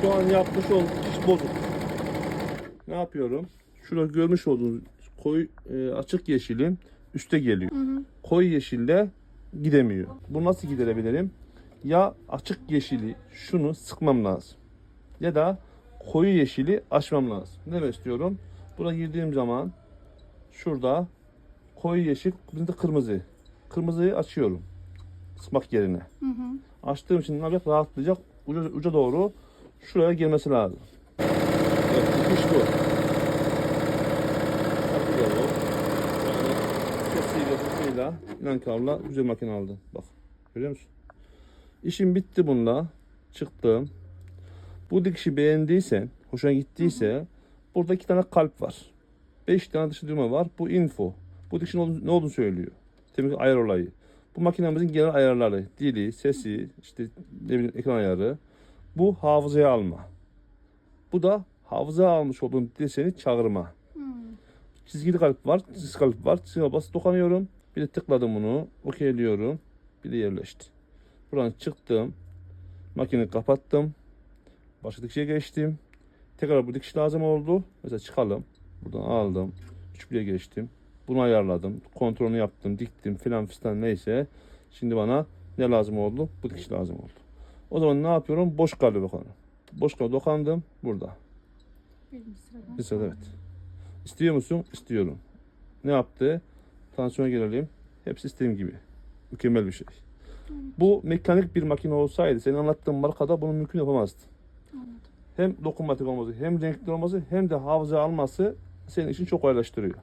Şu an yapmış olduğum iş bozuk. Ne yapıyorum? Şurada görmüş olduğunuz koyu e, açık yeşilin üste geliyor. Koyu yeşille gidemiyor. Bu nasıl giderebilirim? Ya açık yeşili şunu sıkmam lazım. Ya da koyu yeşili açmam lazım. Ne istiyorum? Buna girdiğim zaman şurada koyu yeşil, bir de kırmızı. Kırmızıyı açıyorum. Sıkmak yerine. Açtığım için ne yapacak? Rahatlayacak. Uca, uca doğru şuraya gelmesi lazım. Evet, dikiş bu. Takı da bu. Yani kesiyle, inankavla güzel makine aldı. Bak, görüyor musun? İşim bitti bununla. Çıktım. Bu dikişi beğendiysen, hoşuna gittiyse burada iki tane kalp var. Beş tane dışı düğme var. Bu info. Bu dikişin ne olduğunu söylüyor. Demek ki ayar olayı. Bu makinemizin genel ayarları. Dili, sesi, işte ne bileyim ekran ayarı. Bu hafızaya alma. Bu da hafızaya almış olduğum deseni çağırma. Çizgili kalp var, çizgili kalp var. Çizgili basıp dokunuyorum. Bir de tıkladım bunu. Okeyliyorum. Bir de yerleşti. Buradan çıktım. Makineyi kapattım. Başka dikişe geçtim. Tekrar bu dikiş lazım oldu. Mesela çıkalım. Buradan aldım. Üçlüye geçtim. Bunu ayarladım. Kontrolünü yaptım. Diktim filan fistan neyse. Şimdi bana ne lazım oldu? Bu dikiş lazım oldu. O zaman ne yapıyorum? Boş kalbe bakalım. Boş kalbe dokandım. Burada. Bir sırada evet. İstiyor musun? İstiyorum. Ne yaptı? Tansiyona gelelim. Hepsi istediğim gibi. Mükemmel bir şey. Bu mekanik bir makine olsaydı senin anlattığın markada bunu mümkün yapamazdın. Hem dokunmatik olması, hem renkli olması, hem de hafıza alması senin için çok kolaylaştırıyor.